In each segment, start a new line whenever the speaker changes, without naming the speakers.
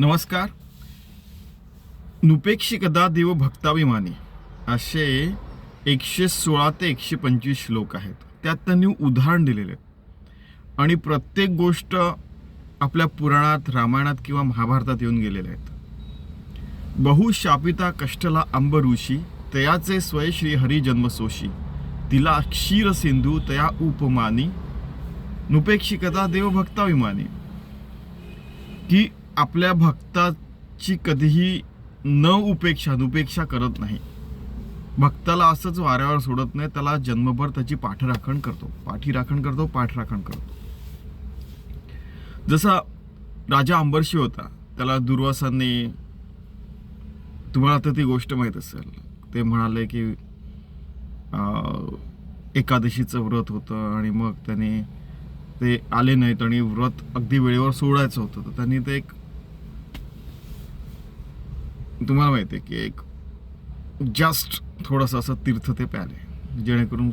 नमस्कार. नुपेक्षिकदा देव भक्ताभिमानी असे एकशे सोळा ते एकशे पंचवीस श्लोक आहेत. त्यात त्यांनी उदाहरण दिलेले आहेत. आणि प्रत्येक गोष्ट आपल्या पुराणात रामायणात किंवा महाभारतात येऊन गेलेल्या आहेत. बहुशापिता कष्टला अंब ऋषी तयाचे स्वय श्री हरी जन्मसोशी तिला क्षीर सिंधू तया उपमानी नुपेक्षिकता देव भक्ताभिमानी की आपल्या भक्ताची कधीही न उपेक्षा नुपेक्षा करत नाही. भक्ताला असंच वाऱ्यावर सोडत नाही त्याला जन्मभर त्याची पाठराखण करतो. पाठीराखण करतो पाठराखण करतो. जसा राजा अंबरशी होता त्याला दुर्वासाने तुम्हाला तर ती गोष्ट माहीत असेल. ते म्हणाले की एकादशीचं व्रत होतं आणि मग त्याने ते आले नाहीत आणि व्रत अगदी वेळेवर सोडायचं होतं. तर त्यांनी ते एक तुम्हाला माहिती आहे की एक जस्ट थोडंसं असं तीर्थ ते प्याले. जेणेकरून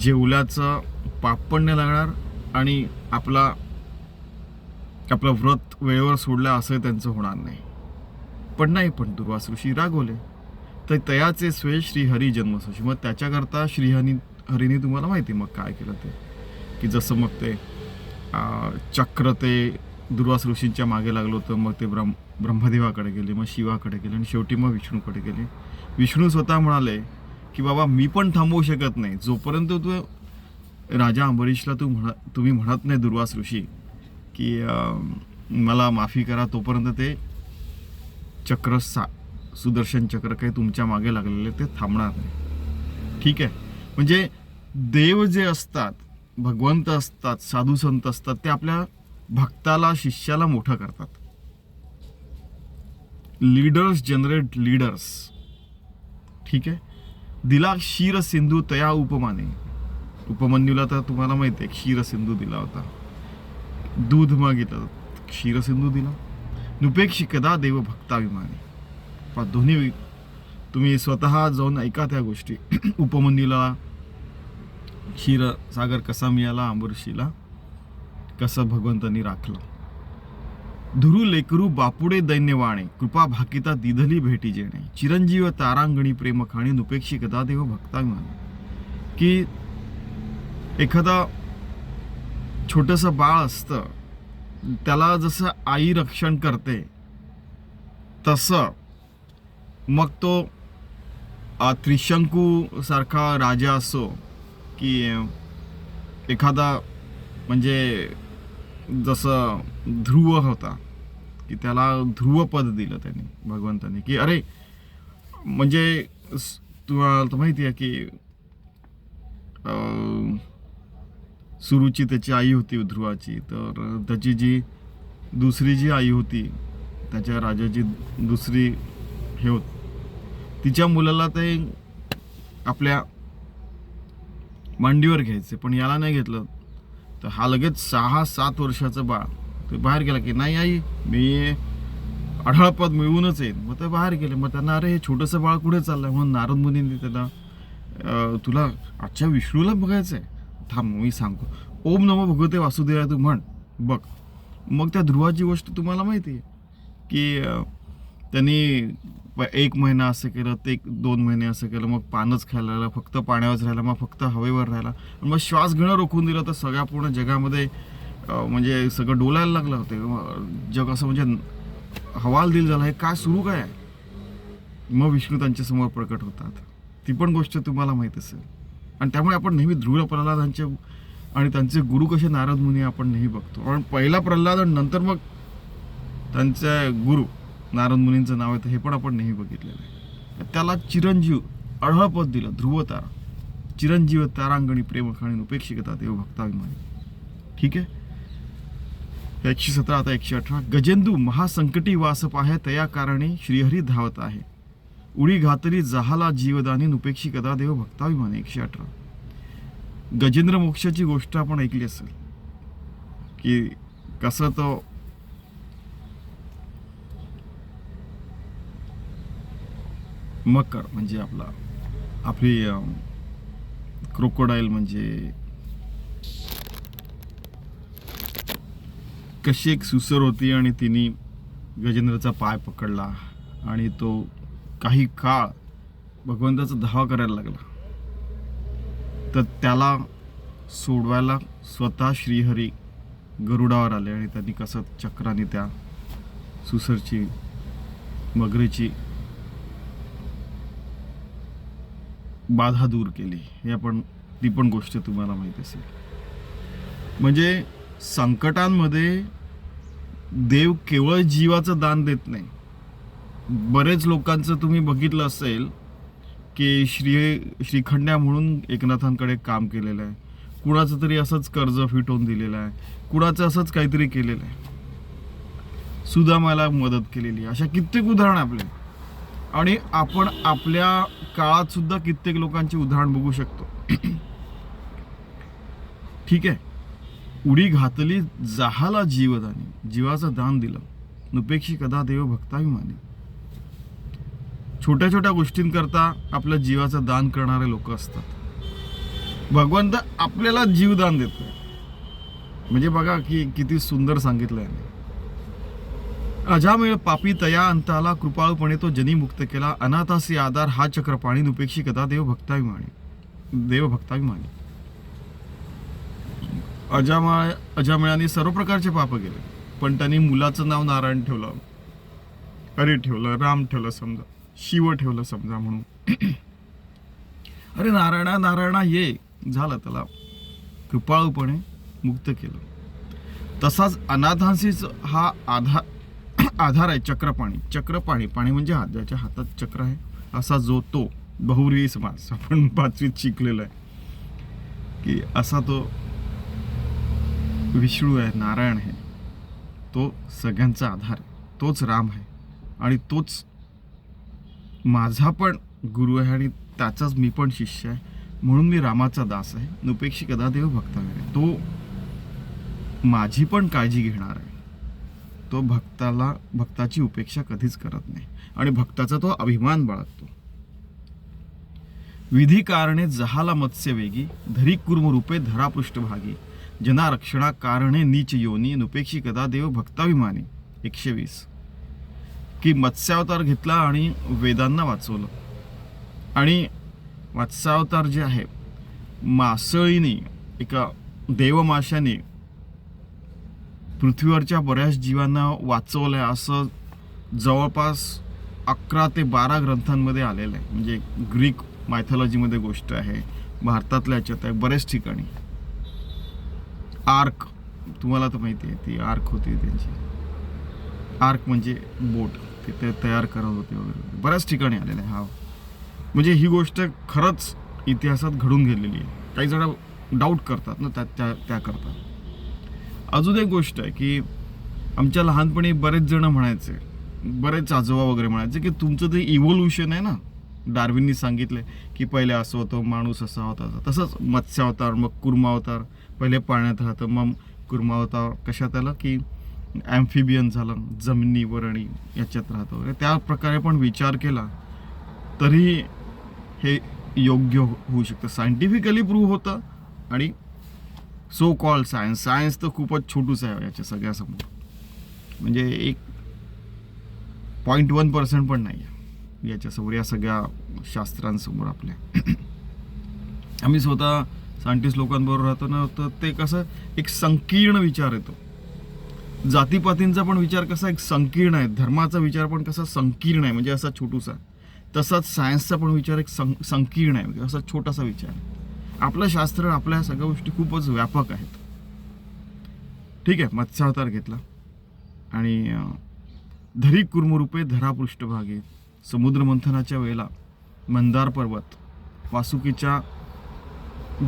जेवल्याचं पाप पण नाही लागणार आणि आपला आपलं व्रत वेळेवर सोडलं असं त्यांचं होणार नाही. पण नाही पण दुर्वास ऋषी रागवले. तर तयाचे स्वे श्री हरी जन्मसोशी मग त्याच्याकरता श्रीहनी हरीने तुम्हाला माहिती मग काय केलं ते. की जसं मग ते चक्र ते दुर्वास ऋषींच्या मागे लागलं होतं मग ते ब्रह्म ब्रह्मदेवाकडे गेले मग शिवाकडे गेले आणि शेवटी मग विष्णूकडे गेले. विष्णू स्वतः म्हणाले की बाबा मी पण थांबवू शकत नाही. जोपर्यंत तू राजा अंबरीशला तू म्हणा तुम्ही म्हणत नाही दुर्वास ऋषी की मला माफी करा तोपर्यंत ते चक्र सा सुदर्शन चक्र काही तुमच्या मागे लागलेले ते थांबणार नाही. ठीक आहे. म्हणजे देव जे असतात भगवंत असतात साधू संत असतात ते आपल्या भक्ताला शिष्याला मोठं करतात. लीडर्स जनरेट लीडर्स ठीक आहे? दिला क्षीर सिंधू तया उपमाने. उपमन्यूला तर तुम्हाला माहिती आहे क्षीर सिंधू दिला होता. दूध मागितलं क्षीर सिंधू दिला. नुपेक्षिकदा देव भक्ताभिमानी पा दोन्ही तुम्ही स्वतः जाऊन ऐका त्या गोष्टी. उपमन्यूला क्षीर सागर कसा मिळाला आंबरशीला? कसं भगवंतांनी राखलं? धुरू लेकरू बापुडे दैन्यवाणे कृपा भाकिता दिधली भेटी जेणे. चिरंजीव तारांगणी प्रेमखाणी नुपेक्षी कदा देव की एखादा छोटस बाळ असतं त्याला जसं आई रक्षण करते तसं मग तो त्रिशंकूसारखा त्रिशंकू सारखा राजा असो की एखादा म्हणजे जसं ध्रुव होता की त्याला ध्रुवपद दिलं त्यांनी भगवंताने. की अरे म्हणजे तुम्हाला तर माहिती आहे की सुरूची सुरुची त्याची आई होती ध्रुवाची तर त्याची जी दुसरी जी आई होती त्याच्या राजाची दुसरी हे होत तिच्या मुलाला ते आपल्या मांडीवर घ्यायचे पण याला नाही घेतलं. तर हा लगेच सहा सात वर्षाचं बाळ. ते बाहेर गेला की नाही आई मी अढळपद मिळवूनच येईन. मग ते बाहेर गेले. मग त्यांना अरे हे छोटंसं बाळ कुठे चाललं म्हणून नारद मुनींनी त्याला तुला आजच्या विष्णूला बघायचं आहे थांब मी सांगतो. ओम नमो भगवते वासुदेवाय तू म्हण. बघ. मग त्या ध्रुवाची गोष्ट तुम्हाला माहिती आहे की त्यांनी प- एक महिना असं केलं ते एक दोन महिने असं केलं मग पानच खायला लागलं फक्त पाण्यावरच राहिला मग फक्त हवेवर राहिला. मग श्वास घेणं रोखून दिलं तर सगळ्या पूर्ण जगामध्ये म्हणजे सगळं डोलायला लागलं होते. जग असं म्हणजे हवाल दिल झाला हे काय सुरू काय मग विष्णू त्यांच्यासमोर प्रकट होतात. ती पण गोष्ट तुम्हाला माहीत असेल. आणि त्यामुळे आपण नेहमी ध्रुव प्रल्हादांचे आणि त्यांचे गुरु कसे नारद मुनी आपण नेहमी बघतो. आणि पहिला प्रल्हाद आणि नंतर मग त्यांचे गुरु नारद मुनींचं नाव आहे हे पण आपण नेहमी बघितलेलं आहे. त्याला चिरंजीव अढळपद दिलं ध्रुव तारा. चिरंजीव तारांगणी प्रेमखाणी उपेक्षिकता देव भक्ताभिमानी ठीक आहे? एकशे सतरा आता एकशे अठरा. गजेंदू महासंकटी वासप आहे तया कारणे श्रीहरी धावत आहे. उडी घातली जहाला जीवदानी उपेक्षिकता देव भक्ताभिमानी एकशे अठरा. गजेंद्र मोक्षाची गोष्ट आपण ऐकली असेल की कसं तो मकर म्हणजे आपला आपली क्रोकोडाईल म्हणजे कशी एक सुसर होती आणि तिने गजेंद्रचा पाय पकडला आणि तो काही काळ भगवंताचा धावा करायला लागला. तर त्याला सोडवायला स्वतः श्रीहरी गरुडावर आले आणि त्यांनी कसं चक्राने त्या सुसरची मगरीची बाधा दूर केली हे आपण ती पण गोष्ट तुम्हाला माहीत असेल. म्हणजे संकटांमध्ये देव केवळ जीवाचं दान देत नाही. बरेच लोकांचं तुम्ही बघितलं असेल की श्री श्रीखंड्या म्हणून एकनाथांकडे काम केलेलं आहे. कुणाचं तरी असंच कर्ज फिटवून दिलेलं आहे. कुणाचं असंच काहीतरी केलेलं आहे. सुदामाला मदत केलेली आहे. अशा कित्येक उदाहरण आपल्या आणि आपण आपल्या काळात सुद्धा कित्येक लोकांची उदाहरण बघू शकतो. ठीक आहे. उडी घातली जहाला जीवदानी जीवाचं दान दिलं. नुपेक्षी कदा देव भक्ताभिमानी. छोट्या छोट्या गोष्टींकरता आपल्या जीवाचं दान करणारे लोक असतात. भगवंत आपल्याला जीवदान देतो म्हणजे बघा की किती सुंदर सांगितलं आहे अजामेळ पापी तया अंताला कृपाळपणे तो जनी मुक्त केला. अनाथासी आधार हा चक्रपाणी उपेक्षी कदा देवभक्ताभिमाने. देवभक्ताभिमाने. देव अजामाळ अजामेळाने सर्व प्रकारचे पाप केले. पण त्यांनी मुलाचं नाव नारायण ठेवलं. अरे ठेवलं राम ठेवलं समजा. शिव ठेवलं समजा म्हणून. अरे नारायणा नारायणा ये. झालं त्याला. कृपाळूपणे मुक्त केलं. तसाच अनाथांशीच हा आधार आधार आहे चक्रपाणी. चक्रपाणी पाणी म्हणजे हात ज्याच्या हातात चक्र आहे असा जो तो बहुरी समास आपण पाचवीत शिकलेला आहे. की असा तो विष्णू आहे नारायण आहे. तो सगळ्यांचा आधार आहे. तोच राम आहे. आणि तोच माझा पण गुरु आहे आणि त्याचाच मी पण शिष्य आहे. म्हणून मी रामाचा दास आहे. उपेक्षी कदा देव आहे तो माझी पण काळजी घेणार आहे. तो भक्ताला भक्ताची उपेक्षा कधीच करत नाही. आणि भक्ताचा तो अभिमान बाळगतो. विधी कारणे जहाला मत्स्य वेगी धरी कुर्म रूपे धरा पृष्ठभागी. जना रक्षणा कारणे नीच योनी नुपेक्षी कदा देव भक्ताभिमानी. एकशे वीस. की मत्स्यावतार घेतला आणि वेदांना वाचवलं. आणि मत्स्यावतार जे आहे मासळीने एका देवमाशाने पृथ्वीवरच्या बऱ्याच जीवांना वाचवलं आहे असं जवळपास अकरा ते बारा ग्रंथांमध्ये आलेलं आहे. म्हणजे ग्रीक मायथॉलॉजीमध्ये गोष्ट आहे भारतातल्या याच्यात आहे बऱ्याच ठिकाणी. आर्क तुम्हाला तर माहिती आहे ती आर्क होती त्यांची. आर्क म्हणजे बोट ते तयार करत होते वगैरे. बऱ्याच ठिकाणी आलेलं आहे हा. म्हणजे ही गोष्ट खरंच इतिहासात घडून गेलेली आहे. काही जण डाऊट करतात ना त्या त्या त्याकरता अजून एक गोष्ट आहे की आमच्या लहानपणी बरेच जण म्हणायचे बरेच आजोबा वगैरे म्हणायचे की तुमचं ते इव्होल्युशन आहे ना. डार्विननी सांगितलं की पहिले असं होतं माणूस असा होता तसंच मत्स्यावतार मग कुर्मावतार. पहिले पाण्यात राहतं मग कुर्मावतार. कशात आलं की ॲम्फिबियन झालं जमिनीवर आणि याच्यात राहतं वगैरे. त्या प्रकारे पण विचार केला तरी हे योग्य हो- होऊ शकतं. सायंटिफिकली प्रूव्ह होतं आणि सो कॉल सायन्स सायन्स तर खूपच छोटूच आहे याच्या सगळ्यासमोर. म्हणजे एक पॉईंट वन पर्सेंट पण नाही आहे याच्यासमोर या सगळ्या शास्त्रांसमोर आपल्या. आम्ही स्वतः सायंटिस्ट लोकांबरोबर राहतो ना तर ते कसं एक संकीर्ण विचार येतो. जातीपातींचा पण विचार कसा एक संकीर्ण आहे धर्माचा विचार पण कसा संकीर्ण आहे म्हणजे असा छोटूसा. तसाच सायन्सचा पण विचार एक सं संकीर्ण आहे म्हणजे असा छोटासा विचार आहे. आपलं शास्त्र आपल्या सगळ्या गोष्टी खूपच व्यापक आहेत. ठीक आहे मत्स्यावतार घेतला. आणि धरी कुर्मरूपे धरा पृष्ठभागे. समुद्रमंथनाच्या वेळेला मंदार पर्वत वासुकीच्या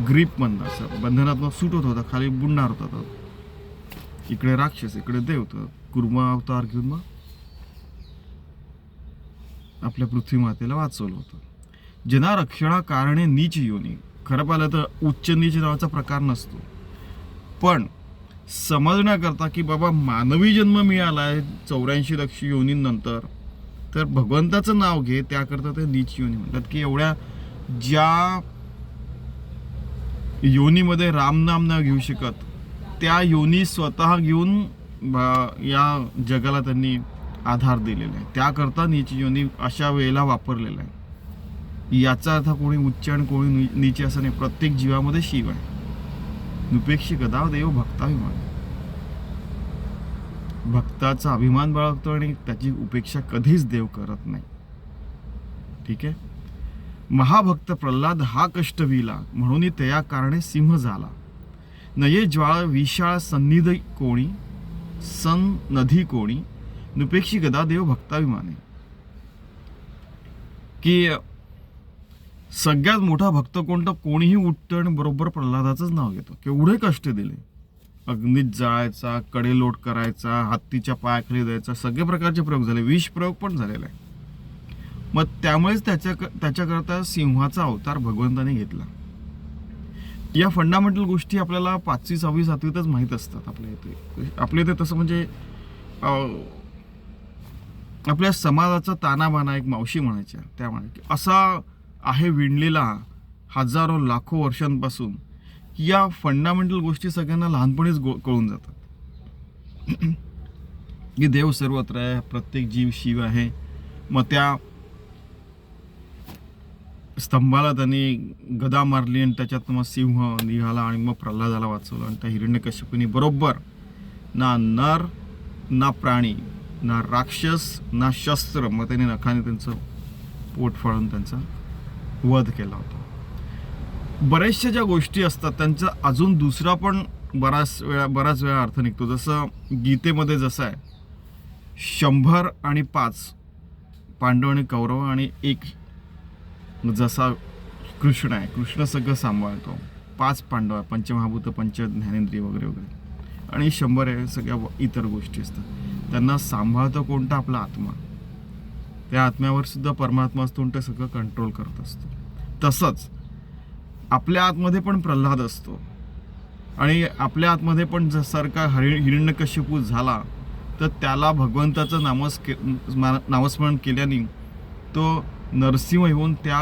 ग्रीप मंदार असं बंधनातनं सुटत होता खाली बुडणार होता तो. इकडे राक्षस इकडे देव तर कुर्मा अवतार घेऊन मग आपल्या पृथ्वी मातेला वाचवलं होतं. जना रक्षणा कारणे नीच योनी. खरं पाहिलं तर उच्च नीच नावाचा प्रकार नसतो. पण समजण्याकरता की बाबा मानवी जन्म मिळाला आहे चौऱ्याऐंशी लक्ष योनींनंतर तर भगवंताचं नाव घे त्याकरता ते नीच योनी म्हणतात की एवढ्या ज्या योनीमध्ये रामनाम न घेऊ शकत त्या योनी स्वतः घेऊन या जगाला त्यांनी आधार दिलेला आहे. त्याकरता नीच योनी अशा वेळेला वापरलेला आहे. याचा अर्थ कोणी उच्च आणि कोणी नी- असं नाही. प्रत्येक जीवामध्ये शिव आहे. नुपेक्षी कदा देव भक्ताभिमान भक्ताचा अभिमान बाळगतो आणि त्याची उपेक्षा कधीच देव करत नाही. ठीक आहे? महाभक्त प्रल्हाद हा कष्ट विला म्हणून त्या कारणे सिंह झाला. नये ज्वाळ विशाळ सन्निध कोणी सन नदी कोणी नुपेक्षी गदा देव भक्ताभिमाने. की सगळ्यात मोठा भक्त कोणतं? कोणीही उठतं आणि बरोबर प्रल्हादाचंच नाव घेतो. केवढे कष्ट दिले. अग्नीत जाळायचा कडेलोट करायचा हत्तीच्या पायाखाली द्यायचा सगळे प्रकारचे प्रयोग झाले. विष प्रयोग पण झालेला आहे मग त्यामुळेच त्याच्या त्याच्याकरता सिंहाचा अवतार भगवंताने घेतला. या फंडामेंटल गोष्टी आपल्याला पाचवी सहावी सातवीतच माहीत असतात आपल्या इथे. आपल्या इथे तसं म्हणजे आपल्या समाजाचा तानाबाना एक मावशी म्हणायच्या. त्या म्हणायच्या असा आहे विणलेला हजारो लाखो वर्षांपासून या फंडामेंटल गोष्टी सगळ्यांना लहानपणीच गो कळून जातात. की देव सर्वत्र आहे प्रत्येक जीव शिव आहे. मग त्या स्तंभाला त्यांनी गदा मारली आणि त्याच्यात मग सिंह निघाला आणि मग प्रल्हादाला वाचवलं आणि त्या हिरण्यकश्यपूने बरोबर ना नर ना प्राणी ना राक्षस ना शस्त्र मग त्यांनी नखाने त्यांचं पोट फाळून त्यांचा वध केला होता. बऱ्याचशा ज्या गोष्टी असतात त्यांचा अजून दुसरा पण बराच वेळा बराच वेळा अर्थ निघतो. जसं गीतेमध्ये जसं आहे शंभर आणि पाच पांडव आणि कौरव आणि एक जसा कृष्ण आहे कृष्ण सगळं सांभाळतो. पाच पांडव आहे पंचमहाभूत पंच ज्ञानेंद्रिय वगैरे वगैरे. आणि शंभर आहे सगळ्या व- इतर गोष्टी असतात. त्यांना सांभाळतो कोणता? आपला आत्मा. त्या आत्म्यावर सुद्धा परमात्मा असतो आणि ते सगळं कंट्रोल करत असतो. तसंच आपल्या आतमध्ये पण प्रल्हाद असतो. आणि आपल्या आतमध्ये पण जर का हरि हिरण्यकश्यपू झाला तर त्याला भगवंताचं नामस्के नामस्मरण केल्याने तो नरसिंह येऊन त्या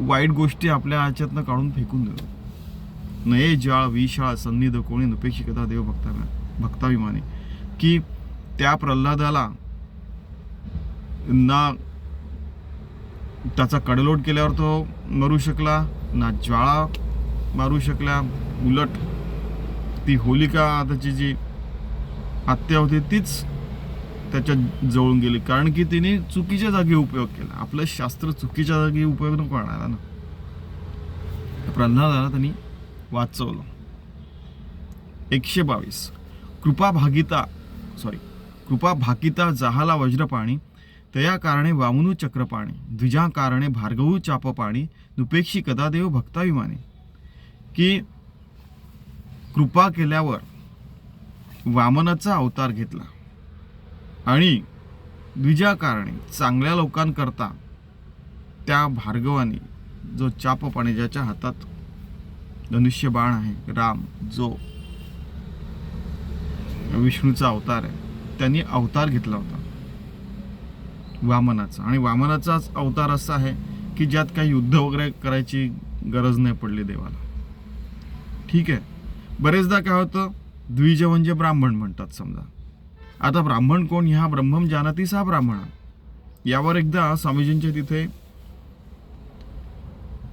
वाईट गोष्टी आपल्या ह्याच्यातनं काढून फेकून देतो. नये जाळ विशाळ सन्निध कोणी नुपेक्षिकता देव भक्ता भक्ताभिमानी की त्या प्रल्हादाला ना त्याचा कडलोट केल्यावर तो मरू शकला ना ज्वाळा मारू शकला उलट ती होलिका त्याची जी हत्या होती तीच त्याच्या जवळून गेली. कारण की तिने चुकीच्या जागी उपयोग केला. आपलं शास्त्र चुकीच्या जागी उपयोग नको आणायला ना. प्रल्हादाला त्यांनी वाचवलं. एकशे बावीस. कृपा भागिता सॉरी कृपा भाकिता जहाला वज्रपाणी तया कारणे वामनू चक्रपाणी द्विजा कारणे भार्गवू चापपाणी नुपेक्षी कदादेव भक्ताभिमाने. की कृपा केल्यावर वामनाचा अवतार घेतला. आणि द्विजा कारणे चांगल्या लोकांकरता त्या भार्गवानी जो चापपाणी ज्याच्या हातात धनुष्य बाण आहे राम जो विष्णूचा अवतार आहे त्यांनी अवतार घेतला होता. वामनाचा. आणि वामनाचाच अवतार असा आहे की ज्यात काही युद्ध वगैरे करायची गरज नाही पडली देवाला. ठीक आहे. बरेचदा काय होतं? द्विज म्हणजे ब्राह्मण म्हणतात समजा. आता ब्राह्मण कोण? ह्या ब्रह्मम जानाती सा ब्राह्मण. यावर एकदा स्वामीजींच्या तिथे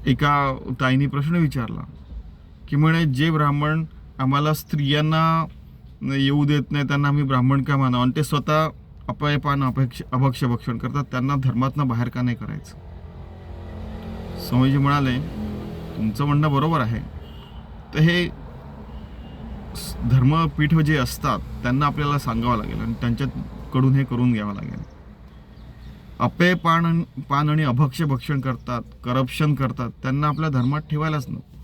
एका ताईने प्रश्न विचारला की म्हणे जे ब्राह्मण आम्हाला स्त्रियांना येऊ देत नाही त्यांना आम्ही ब्राह्मण का मानावं? आणि ते स्वतः अपयपान अपेक्ष अभक्ष भक्षण करतात. त्यांना धर्मातनं बाहेर का नाही करायचं? स्वामीजी म्हणाले तुमचं म्हणणं बरोबर आहे. तर हे धर्मपीठ जे असतात त्यांना आपल्याला सांगावं लागेल आणि त्यांच्याकडून हे करून घ्यावं लागेल. अपेय पान पान आणि अभक्ष भक्षण करतात करप्शन करतात त्यांना आपल्या धर्मात ठेवायलाच नको.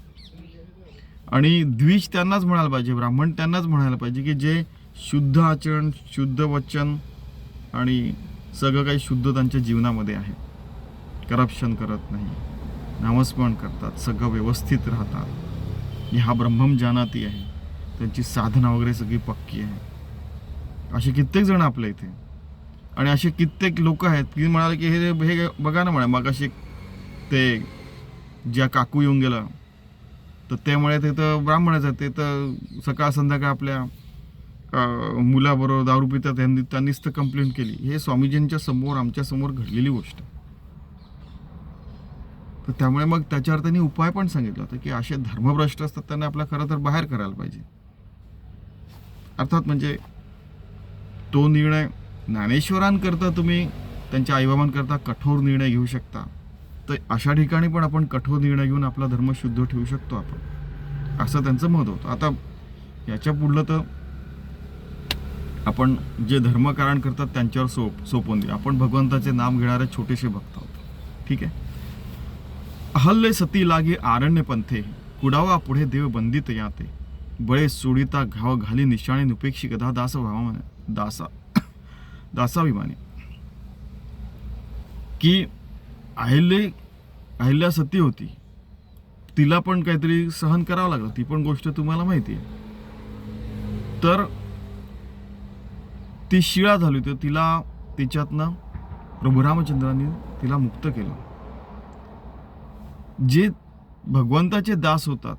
आणि द्विज त्यांनाच म्हणायला पाहिजे ब्राह्मण त्यांनाच म्हणायला पाहिजे की जे शुद्ध आचरण शुद्ध वचन आणि सगळं काही शुद्ध त्यांच्या जीवनामध्ये आहे. करप्शन करत नाही. नामस्मरण करतात. सगळं व्यवस्थित राहतात. हा ब्रह्मम जानाती आहे. त्यांची साधना वगैरे सगळी पक्की आहे. असे कित्येक जण आपल्या इथे. आणि असे कित्येक लोक आहेत की म्हणाले की हे हे बघा ना म्हणा मग असे ते ज्या काकू येऊन गेलं तर त्यामुळे ते तर ब्राह्मणच आहे ते तर सकाळ संध्याकाळ आपल्या मुलाबरोबर दारू पितात त्यांनी त्यांनीच तर कंप्लेंट केली. हे स्वामीजींच्या समोर आमच्यासमोर घडलेली गोष्ट. तर त्यामुळे मग त्याच्यावर त्यांनी उपाय पण सांगितला होता की असे धर्मभ्रष्ट असतात त्यांना आपल्या खरं तर बाहेर करायला पाहिजे. अर्थात म्हणजे तो निर्णय ज्ञानेश्वरांकरता तुम्ही त्यांच्या आईबाबांकरता कठोर निर्णय घेऊ शकता. तर अशा ठिकाणी पण आपण कठोर निर्णय घेऊन आपला धर्म शुद्ध ठेवू शकतो आपण. असं त्यांचं मत होतं. आता याच्या पुढलं तर आपण जे धर्मकारण करतात त्यांच्यावर सोप सोपवून दे आपण भगवंताचे नाम घेणारे छोटेसे भक्त आहोत. ठीक आहे? हल्ले सती लागे आरण्य पंथे कुडावा पुढे देव बंदित याते. बळे सोडिता घाव घाली निशाणे नुपेक्षी गदा दास भावाने दासा. दासाभिमानी की अहिल्ये अहिल्या सती होती. तिला पण काहीतरी सहन करावं लागलं. ती पण गोष्ट तुम्हाला माहिती आहे. तर ती शिळा झाली होती. तिला तिच्यातनं प्रभू रामचंद्राने तिला मुक्त केलं. जे भगवंताचे दास होतात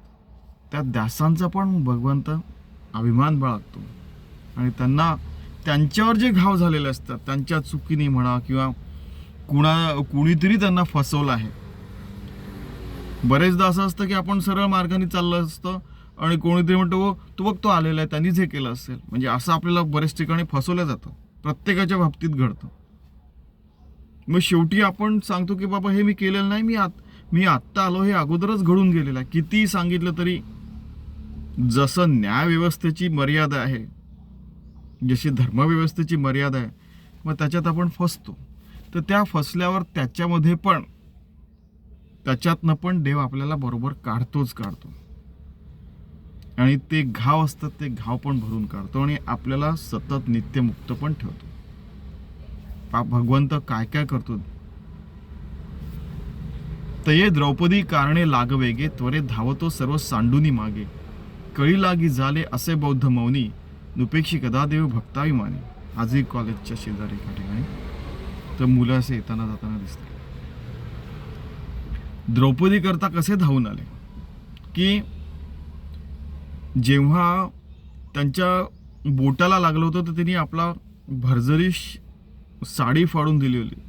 त्या दासांचा पण भगवंत अभिमान बाळगतो. आणि त्यांना त्यांच्यावर जे घाव झालेले असतात त्यांच्या चुकीने म्हणा किंवा कुणा कुणीतरी त्यांना फसवलं आहे. बरेचदा असं असतं की आपण सरळ मार्गाने चाललं असतं आणि कोणीतरी म्हणतो "ओ, तो बघ तो आलेला आहे त्यांनीच हे केलं असेल. म्हणजे असं आपल्याला बऱ्याच ठिकाणी फसवलं जातं. प्रत्येकाच्या बाबतीत घडतं. मग शेवटी आपण सांगतो की बाबा हे मी केलेलं नाही मी आत मी आत्ता आलो हे अगोदरच घडून गेलेलं आहे. कितीही सांगितलं तरी जसं न्यायव्यवस्थेची मर्यादा आहे जशी धर्मव्यवस्थेची मर्यादा आहे मग त्याच्यात आपण फसतो. तर त्या फसल्यावर त्याच्यामध्ये पण त्याच्यातनं पण देव आपल्याला बरोबर काढतोच काढतो. आणि ते घाव असतात ते घाव पण भरून काढतो आणि आपल्याला सतत नित्यमुक्त पण ठेवतो. भगवंत काय काय करतो? तये द्रौपदी कारणे लागवेगे त्वरे धावतो सर्व सांडूनी मागे. कळी लागी झाले असे बौद्ध मौनी नुपेक्षी कदादेव भक्ताभिमानी आजही कॉलेजच्या शेजारी एका ठिकाणी तर मुलं असे येताना जाताना दिसतात. द्रौपदी करता कसे धावून आले? की जेव्हा त्यांच्या बोटाला लागलं होतं तर त्यांनी आपला भरजरीश साडी फाडून दिली होती.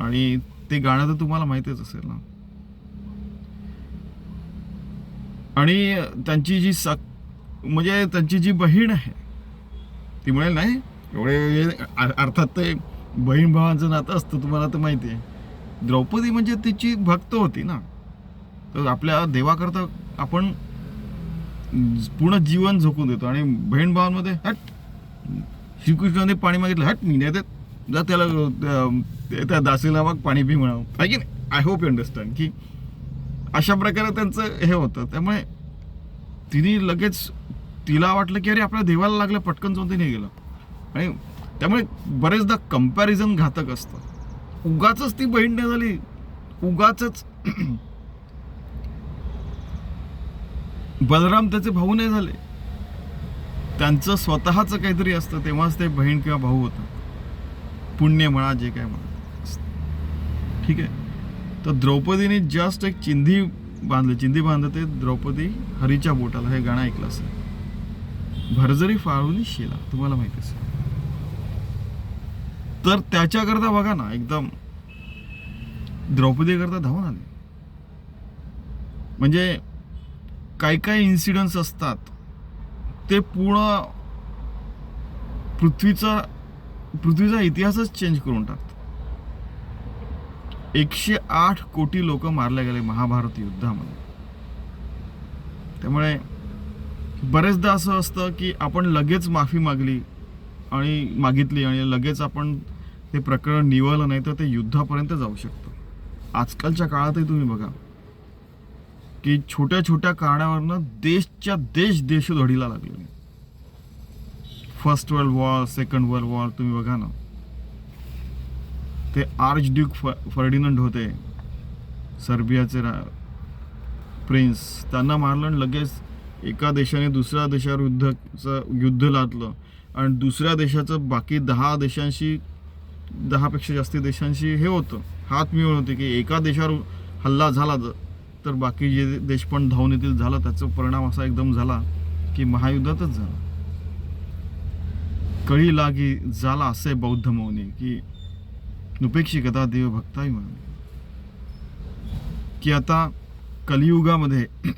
आणि ते गाणं तर तुम्हाला माहितीच असेल ना. आणि त्यांची जी सक म्हणजे त्यांची जी बहीण आहे ती म्हणेल नाही एवढे अर्थात ते बहीण भावांचं नातं असतं तुम्हाला तर माहिती आहे. द्रौपदी म्हणजे तिची भक्त होती ना. तर आपल्या देवाकरता आपण पूर्ण जीवन झोकून देतो. आणि बहीण भावांमध्ये हट श्रीकृष्णाने पाणी मागितलं हट मी नाही देत जा त्याला त्या- त्या- दासीला मग पाणी पी म्हणावं. आहे की नाही? आय होप यू अंडरस्टँड की अशा प्रकारे त्यांचं हे होतं. त्यामुळे तिने लगेच तिला वाटलं की अरे आपल्या देवाला लागलं पटकन जाऊन तिने गेलं. आणि त्यामुळे बरेचदा कंपॅरिझन घातक असतं. उगाच ती बहीण नाही झाली. उगाच बलराम त्याचे भाऊ नाही झाले. त्यांचं स्वतःचं काहीतरी असतं तेव्हाच ते बहीण किंवा भाऊ होतं. पुण्य म्हणा जे काय म्हणा. ठीक आहे? तर द्रौपदीने जस्ट एक चिंधी बांधली. चिंधी बांधलं ते द्रौपदी हरीच्या बोटाला. हे गाणं ऐकलं असेल. भरजरी फाळून शिला. तुम्हाला माहिती असेल. तर त्याच्याकरता बघा ना एकदम द्रौपदीकरता धावून आले. म्हणजे काही काही इन्सिडन्स असतात ते पूर्ण पृथ्वीचा पृथ्वीचा इतिहासच चेंज करून टाकतो एकशे आठ कोटी लोक मारले गेले महाभारत युद्धामध्ये. त्यामुळे बरेचदा असं असतं की आपण लगेच माफी मागली आणि मागितली आणि लगेच आपण ते प्रकरण निवळलं नाही तर ते युद्धापर्यंत जाऊ शकतं. आजकालच्या काळातही तुम्ही बघा. की छोट्या छोट्या कारणावरनं देशच्या देश देशोधडीला लागलेले first world war second world war तुम्ही बघा ना. ते आर्च ड्यूक फर्डिनंड होते. सर्बियाचे रा प्रिन्स त्यांना मारलं आणि लगेच एका देशाने दुसऱ्या देशावर युद्धाचं युद्ध लादलं. आणि दुसऱ्या देशाचं बाकी दहा देशांशी दहापेक्षा जास्त देशांशी हे होतं. हात मिळून होते की एका देशावर हल्ला झाला ज- तर बाकी जे देश पण धावून येतील झालं त्याचा परिणाम असा एकदम झाला की महायुद्धातच झाला. कळी लागी झाला असे बौद्ध मौनी की नुपेक्षिकता देव भक्ताई म्हणून. की आता कलियुगामध्ये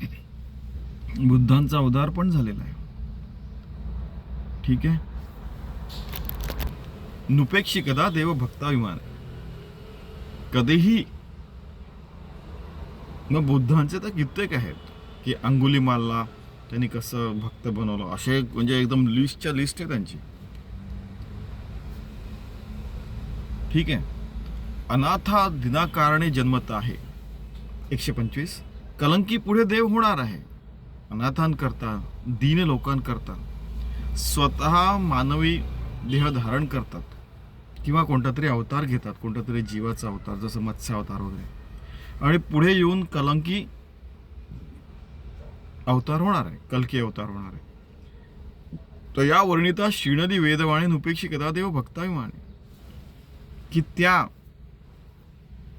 बुद्धांचा उदार पण झालेला आहे. ठीक आहे? नुपेक्षिकता देव भक्ताभिमान. कधीही मग बुद्धांचे तर कित्येक आहेत की अंगुली मारला त्यांनी कसं भक्त बनवलं असे म्हणजे एकदम लिस्टच्या लिस्ट आहे त्यांची. ठीक आहे. अनाथा दिनाकारणे जन्मत आहे. एकशे पंचवीस. कलंकी पुढे देव होणार आहे. अनाथांकरता दीन लोकांकरता स्वतः मानवी देह धारण करतात. किंवा कोणता तरी अवतार घेतात कोणता तरी जीवाचा अवतार जसं मत्स्य अवतार वगैरे. आणि पुढे येऊन कलंकी अवतार होणार आहे कलकी अवतार होणार आहे. तर या वर्णिता शिणदी वेदवाणी उपेक्षिकता देव भक्ताभिमाने. की त्या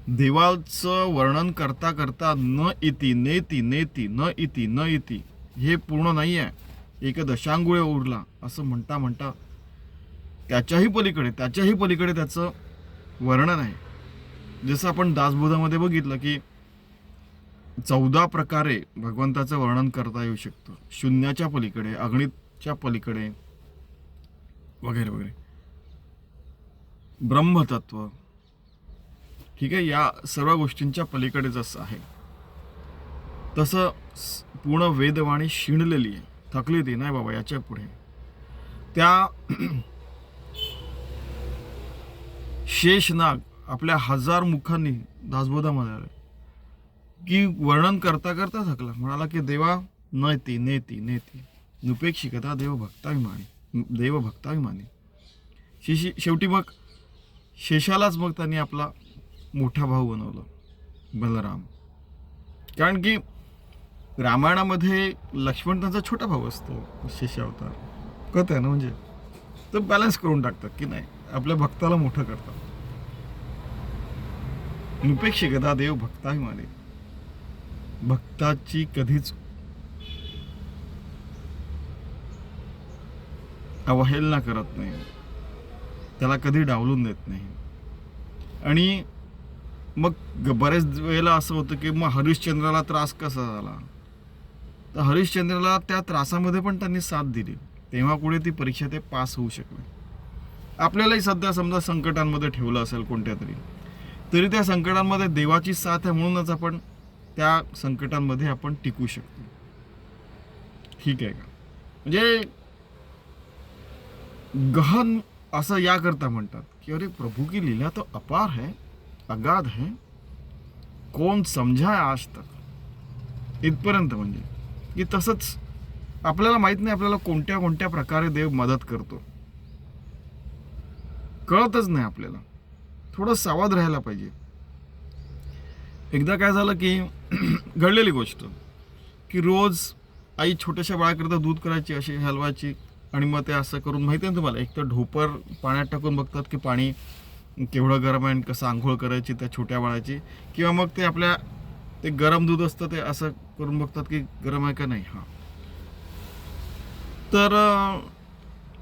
देवाचं वर्णन करता करता न इति नेती नेती न इति न इति हे पूर्ण नाही आहे एक दशांगुळे उरला असं म्हणता म्हणता त्याच्याही पलीकडे त्याच्याही पलीकडे त्याचं वर्णन आहे. जसं आपण दासबोधामध्ये बघितलं की चौदा प्रकारे भगवंताचं वर्णन करता येऊ शकतं. शून्याच्या पलीकडे अग्नीच्या पलीकडे वगैरे वगैरे. ब्रह्मतत्व. ठीक आहे या सर्व गोष्टींच्या पलीकडे जसं आहे. तसं पूर्ण वेदवाणी शिणलेली आहे. थकली ती नाही बाबा याच्यापुढे. त्या शेषनाग आपल्या हजार मुखांनी दासबोधामध्ये आले की वर्णन करता करता थकला. म्हणाला की देवा नयती नेती नेती. नुपेक्षिकता देव भक्ताभिमानी देव भक्ताभिमानी शेषी शेवटी मग शेषालाच मग त्यांनी आपला मोठा भाऊ बनवला बलराम. कारण की रामायणामध्ये लक्ष्मण त्यांचा छोटा भाऊ असतो शेषावतार कळत आहे ना म्हणजे? तर बॅलन्स करून टाकतात की नाही? आपल्या भक्ताला मोठं करतात. निपेक्षिकता देव भक्ताभिमाने भक्ताची कधीच अवहेलना करत नाही. त्याला कधी डावलून देत नाही. आणि मग बऱ्याच बरेच वेळेला असं होतं की मग हरिश्चंद्राला त्रास कसा झाला? तर हरिश्चंद्राला त्या त्रासामध्ये पण त्यांनी साथ दिली. तेव्हा पुढे ती परीक्षा ते पास होऊ शकले. आपल्यालाही सध्या समजा संकटांमध्ये ठेवलं असेल कोणत्या तरी. तरी त्या संकटांमध्ये देवाची साथ आहे म्हणूनच आपण त्या संकटांमध्ये आपण टिकू शकतो. ठीक आहे का? म्हणजे गहन असं याकरता म्हणतात की अरे प्रभू की लीला तो अपार है अगाध है कोण समजाय आज तक? इथपर्यंत म्हणजे की तसंच आपल्याला माहीत नाही आपल्याला कोणत्या कोणत्या प्रकारे देव मदत करतो. कळतच नाही आपल्याला. थोडं सावध राहायला पाहिजे. एकदा काय झालं की घडलेली गोष्ट की रोज आई छोट्याशा बाळाकरता दूध करायची अशी हलवायची आणि मग ते असं करून माहिती आहे ना तुम्हाला? एक तर ढोपर पाण्यात टाकून बघतात की पाणी केवढं गरम आहे आणि कसं आंघोळ करायची त्या छोट्या बाळाची किंवा मग ते आपल्या ते गरम दूध असतं ते असं करून बघतात की गरम आहे का नाही? हां. तर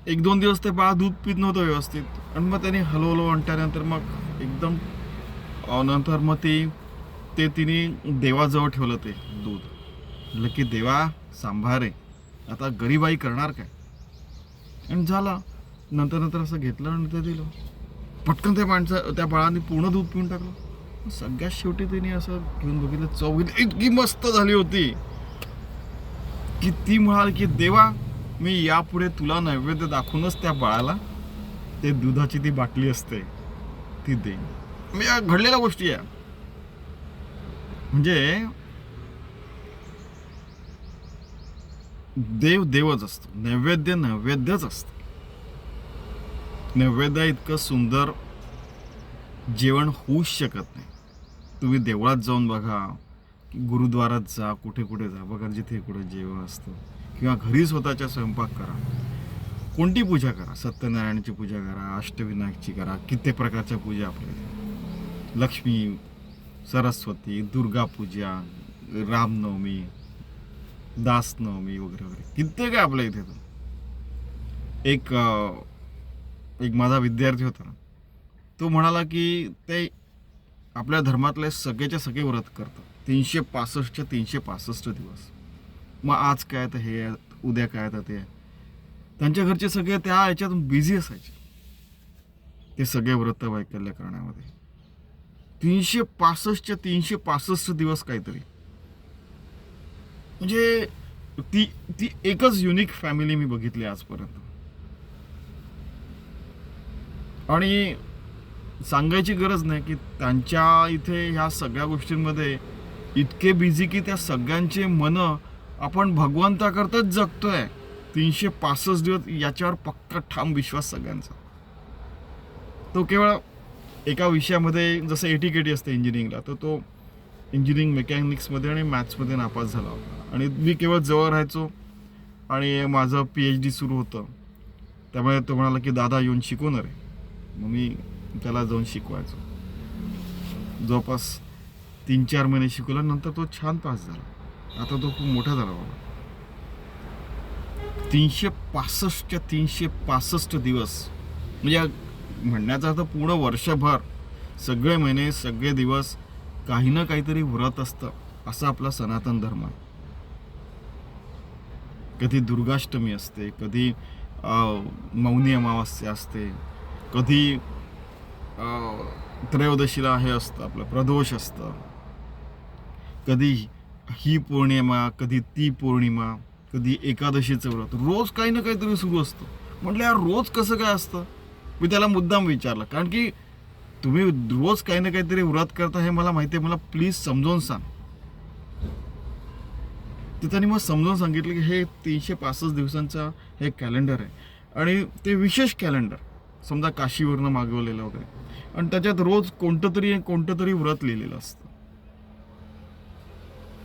एक दोन दिवस ते बाळ दूध पित नव्हतं व्यवस्थित. आणि मग त्याने हलवलं आणल्यानंतर मग एकदम नंतर मग ती ते तिने देवाजवळ ठेवलं ते दूध. म्हटलं की देवा सांभारे आता गरीबाई करणार काय? आणि झाला. नंतर नंतर असं घेतलं आणि ते दिलं. पटकन त्या माणसं त्या बाळाने पूर्ण दूध पिऊन टाकलं. सगळ्यात शेवटी तिने असं घेऊन बघितलं चव इतकी मस्त झाली होती. की ती म्हणाल की देवा मी यापुढे तुला नैवेद्य दाखवूनच त्या बाळाला ते दुधाची ती बाटली असते ती दे म्हणजे या घडलेल्या गोष्टी आहे म्हणजे देव देवच असतो नैवेद्य नैवेद्यच असतं. नैवेद्य इतकं सुंदर जेवण होऊच शकत नाही. तुम्ही देवळात जाऊन बघा गुरुद्वारात जा कुठे कुठे जा बघा जिथे कुठे जेवण असतं. किंवा घरी स्वतःच्या स्वयंपाक करा. कोणती पूजा करा? सत्यनारायणाची पूजा करा अष्टविनायकची करा किती प्रकारच्या पूजा आपल्या लक्ष्मी सरस्वती दुर्गा पूजा रामनवमी दासनवमी वगैरे वगैरे. कित्येक आहे आपल्या इथे तर? एक एक माझा विद्यार्थी होता ना तो म्हणाला की ते आपल्या धर्मातले सगळेच्या सगळे व्रत करतात. तीनशे पासष्टच्या तीनशे पासष्ट दिवस. मग आज काय तर हे उद्या काय तर ते. आहे. त्यांच्या घरचे सगळे त्या याच्यात बिझी असायचे. ते सगळे व्रत वैकल्य करण्यामध्ये. तीनशे पासष्टच्या तीनशे पासष्ट दिवस काहीतरी. म्हणजे ती ती एकच युनिक फॅमिली मी बघितली आजपर्यंत. आणि सांगायची गरज नाही की त्यांच्या इथे ह्या सगळ्या गोष्टींमध्ये इतके बिझी की त्या सगळ्यांचे मन आपण भगवंताकरताच जगतोय. तीनशे पासष्ट दिवस याच्यावर पक्का ठाम विश्वास सगळ्यांचा. तो केवळ एका विषयामध्ये जसं एटीकेटी असते इंजिनिअरिंगला तर तो इंजिनिअरिंग मेकॅनिक्समध्ये आणि मॅथ्समध्ये नापास झाला होता. आणि मी केवळ जवळ राहायचो आणि माझं पी एच डी सुरू होतं. त्यामुळे तो म्हणाला की दादा येऊन शिकवणार आहे मग मी त्याला जाऊन शिकवायचो. जवळपास तीन चार महिने शिकवल्यानंतर तो छान पास झाला. आता तो खूप मोठा झाला बाबा. तीनशे पासष्टच्या तीनशे पासष्ट दिवस. म्हणजे म्हणण्याचा अर्थ पूर्ण वर्षभर सगळे महिने सगळे दिवस काही ना काहीतरी व्रत असतं असा आपला सनातन धर्म आहे. कधी दुर्गाष्टमी असते कधी मौनी अमावास्या असते कधी त्रयोदशीला हे असतं आपलं प्रदोष असतं कधी ही पौर्णिमा कधी ती पौर्णिमा कधी एकादशीचं व्रत रोज काही ना काहीतरी सुरू असतं. म्हटलं यार रोज कसं काय असतं? मी त्याला मुद्दाम विचारलं. कारण की तुम्ही रोज काही ना काहीतरी व्रत करता हे मला माहिती आहे. मला प्लीज समजावून सांग. त्याने मग समजावून सांगितलं की हे तीनशे पासष्ट दिवसांचा हे कॅलेंडर आहे. आणि ते विशेष कॅलेंडर समजा काशीवरनं मागवलेलं वगैरे. आणि त्याच्यात रोज कोणतं तरी कोणतं तरी व्रत लिहिलेलं असतं.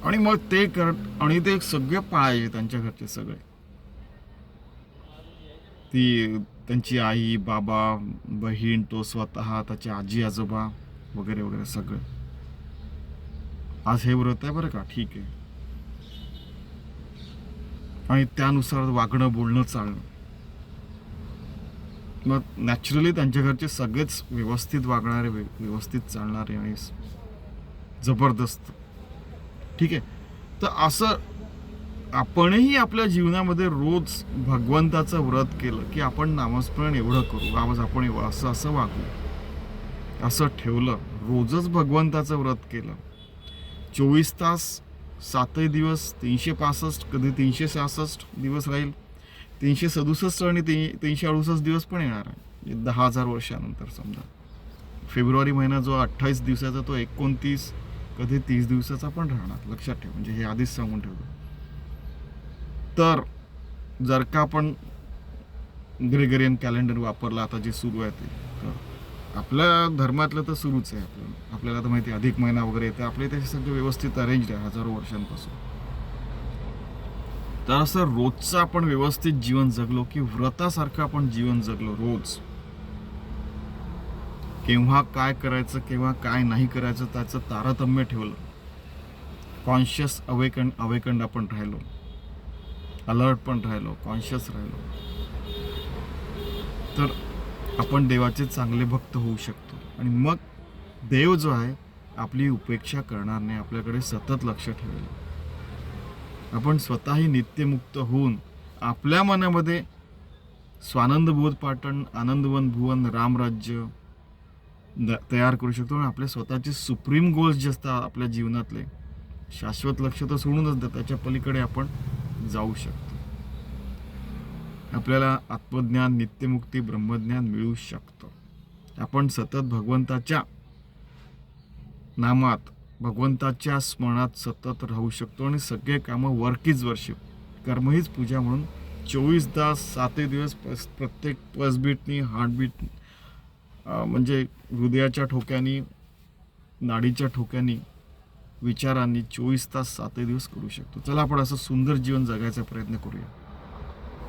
आणि मग ते कर आणि ते सगळे पाळायचे त्यांच्या घरचे सगळे. ती त्यांची आई बाबा बहीण तो स्वतः त्याची आजी आजोबा वगैरे वगैरे सगळं. आज हे व्रत आहे बरं का? ठीक आहे. आणि त्यानुसार वागणं बोलणं चालणं. मग नॅचरली त्यांच्या घरचे सगळेच व्यवस्थित वागणारे व्यवस्थित चालणारे आणि जबरदस्त. ठीक आहे? तर असं आपणही आपल्या जीवनामध्ये रोज भगवंताचं व्रत केलं की आपण नामस्मरण एवढं करू आवाज आपण एवढं असं असं वागू. असं ठेवलं रोजच भगवंताचं व्रत केलं. चोवीस तास सातही दिवस तीनशे पासष्ट कधी तीनशे सहासष्ट दिवस राहील. तीनशे सदुसष्ट आणि ती तीनशे अडुसष्ट दिवस पण येणार आहे. म्हणजे दहा हजार वर्षानंतर समजा. फेब्रुवारी महिना जो अठ्ठावीस दिवसाचा तो एकोणतीस कधी तीस दिवसाचा पण राहणार लक्षात ठेव म्हणजे हे आधीच सांगून ठेवतो. तर जर का आपण ग्रेगरियन कॅलेंडर वापरला आता जे सुरू आहे ते तर आपल्या धर्मातलं तर सुरूच आहे आपलं. आपल्याला तर माहिती आहे, अधिक महिना वगैरे येते आपल्या इथे सगळं व्यवस्थित अरेंज आहे हजारो वर्षांपासून. तर असं रोजचं आपण व्यवस्थित जीवन जगलो की व्रतासारखं आपण जीवन जगलो रोज. केव्हा काय करायचं केव्हा काय नाही करायचं त्याचं तारतम्य ठेवलं. कॉन्शियस अवेकंड अवेकंड आपण राहिलो. अलर्ट पण राहिलो कॉन्शियस राहिलो. तर आपण देवाचे चांगले भक्त होऊ शकतो. आणि मग देव जो आहे आपली उपेक्षा करणार नाही आपल्याकडे सतत लक्ष ठेवेल. आपण स्वतःही नित्यमुक्त होऊन आपल्या मनामध्ये स्वानंद बोध पाटण आनंदवन भुवन रामराज्य तयार करू शकतो आणि आपले स्वतःचे सुप्रीम गोल्स जे असतात आपल्या जीवनातले शाश्वत लक्ष तर सोडूनच द्या त्याच्या पलीकडे आपण जाऊ शकतो. आपल्याला आत्मज्ञान नित्यमुक्ती ब्रह्मज्ञान मिळू शकतं. आपण सतत भगवंताच्या नामात भगवंताच्या स्मरणात सतत राहू शकतो आणि सगळे कामं वर्क इज वर्शिप कर्म हीच पूजा म्हणून चोवीस तास सातही दिवस पस- प्रत्येक पसबीटनी हार्टबीट म्हणजे हृदयाच्या ठोक्यानी नाडीच्या ठोक्यानी विचारांनी चोवीस तास सातही दिवस करू शकतो. चला आपण असं सुंदर जीवन जगायचा प्रयत्न करूया.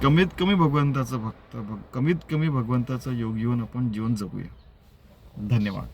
कमीत कमी भगवंताचं भक्त भग कमीत कमी भगवंताचं योग घेऊन आपण जीवन जगूया. धन्यवाद.